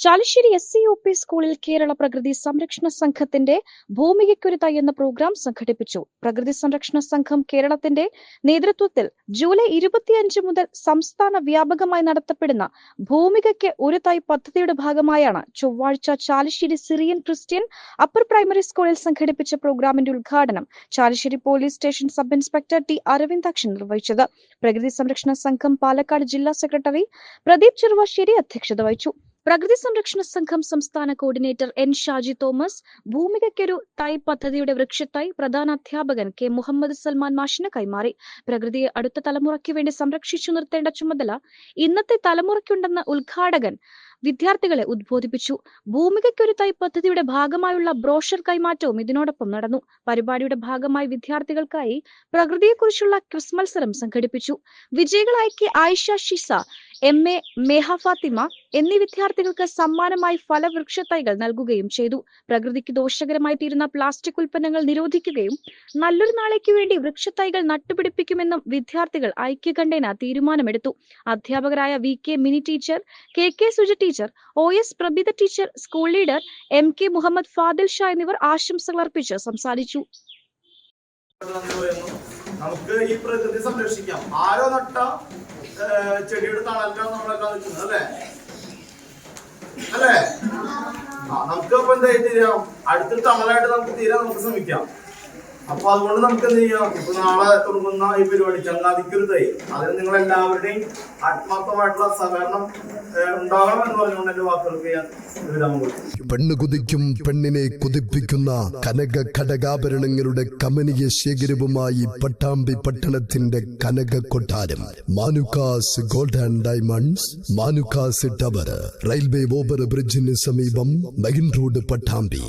Chalissery S C U P സ്കൂളിൽ കേരള പ്രകൃതി സംരക്ഷണ സംഘത്തിന്റെ ഭൂമികയ്ക്കൊരു എന്ന പ്രോഗ്രാം സംഘടിപ്പിച്ചു. പ്രകൃതി സംരക്ഷണ സംഘം കേരളത്തിന്റെ നേതൃത്വത്തിൽ ജൂലൈ ഇരുപത്തിയഞ്ച് മുതൽ സംസ്ഥാന വ്യാപകമായി നടത്തപ്പെടുന്ന ഭൂമികയ്ക്ക് ഒരു തൈ പദ്ധതിയുടെ ഭാഗമായാണ് ചൊവ്വാഴ്ച Chalassery Syrian Christian upper primary സ്കൂളിൽ സംഘടിപ്പിച്ച പ്രോഗ്രാമിന്റെ ഉദ്ഘാടനം Chalassery police station sub inspector T Aravindakshan നിർവഹിച്ചത്. പ്രകൃതി സംരക്ഷണ സംഘം പാലക്കാട് ജില്ലാ സെക്രട്ടറി പ്രദീപ് ചെറുവാശ്ശേരി അധ്യക്ഷത വഹിച്ചു. പ്രകൃതി സംരക്ഷണ സംഘം സംസ്ഥാന കോർഡിനേറ്റർ എൻ ഷാജി തോമസ് ഭൂമികയ്ക്കൊരു തൈ പദ്ധതിയുടെ വൃക്ഷത്തൈ പ്രധാന അധ്യാപകൻ കെ. മുഹമ്മദ് സൽമാൻ മാഷിന് കൈമാറി. പ്രകൃതിയെ അടുത്ത തലമുറയ്ക്ക് വേണ്ടി സംരക്ഷിച്ചു നിർത്തേണ്ട ചുമതല ഇന്നത്തെ തലമുറയ്ക്കുണ്ടെന്ന് ഉദ്ഘാടകൻ വിദ്യാർത്ഥികളെ ഉദ്ബോധിപ്പിച്ചു. തൈ പദ്ധതിയുടെ ഭാഗമായുള്ള ബ്രോഷർ കൈമാറ്റവും ഇതിനോടൊപ്പം നടന്നു. പരിപാടിയുടെ ഭാഗമായി വിദ്യാർത്ഥികൾക്കായി പ്രകൃതിയെക്കുറിച്ചുള്ള ക്വിസ് മത്സരം സംഘടിപ്പിച്ചു. വിജയികളായ K Ayisha Shisa M A Meha Fathima എന്നീ വിദ്യാർത്ഥികൾക്ക് സമ്മാനമായി ഫലവൃക്ഷ തൈകൾ നൽകുകയും ചെയ്തു. പ്രകൃതിക്ക് ദോഷകരമായി തീരുന്ന പ്ലാസ്റ്റിക് ഉൽപ്പന്നങ്ങൾ നിരോധിക്കുകയും നല്ലൊരു നാളേക്ക് വേണ്ടി വൃക്ഷത്തൈകൾ നട്ടുപിടിപ്പിക്കുമെന്നും വിദ്യാർത്ഥികൾ ഐക്യകണ്ഠേന തീരുമാനമെടുത്തു. അധ്യാപകരായ V K Mini teacher K K Suja teacher O S Prabitha teacher school leader M K Muhammad Fadil Sha എന്നിവർ ആശംസകൾ അർപ്പിച്ച് സംസാരിച്ചു. നമുക്ക് ഈ പ്രകൃതി സംരക്ഷിക്കാം. ആരോ നട്ട ചെടിയുടെ തണലിലാണ് നമ്മളെല്ലാം നിൽക്കുന്നത് അല്ലേ? അല്ലേ? നമുക്ക് അപ്പൊ എന്താ തീരാം? അടുത്ത തണലായിട്ട് നമുക്ക് തീരാൻ നമുക്ക് ശ്രമിക്കാം. അപ്പൊ അതുകൊണ്ട് നമുക്ക് എന്ത് ചെയ്യാം? ഇപ്പൊ നാളെ തുടങ്ങുന്ന ഈ പരിപാടി ചങ്ങാതിക്കൊരു അതിന് നിങ്ങൾ എല്ലാവരുടെയും ആത്മാർത്ഥമായിട്ടുള്ള സഹകരണം ഉണ്ടാകണം എന്ന് പറഞ്ഞുകൊണ്ട് പെണ്ണ് കുതിക്കും പെണ്ണിനെ കുതിപ്പിക്കുന്ന കനക ഘടകാഭരണങ്ങളുടെ കമനീയ ശേഖരവുമായി പട്ടാമ്പി പട്ടണത്തിന്റെ കനക കൊട്ടാരം. Manukkas gold and diamonds Manukkas tower. Railway over ബ്രിഡ്ജിന് സമീപം മെയിൻ റോഡ് പട്ടാമ്പി.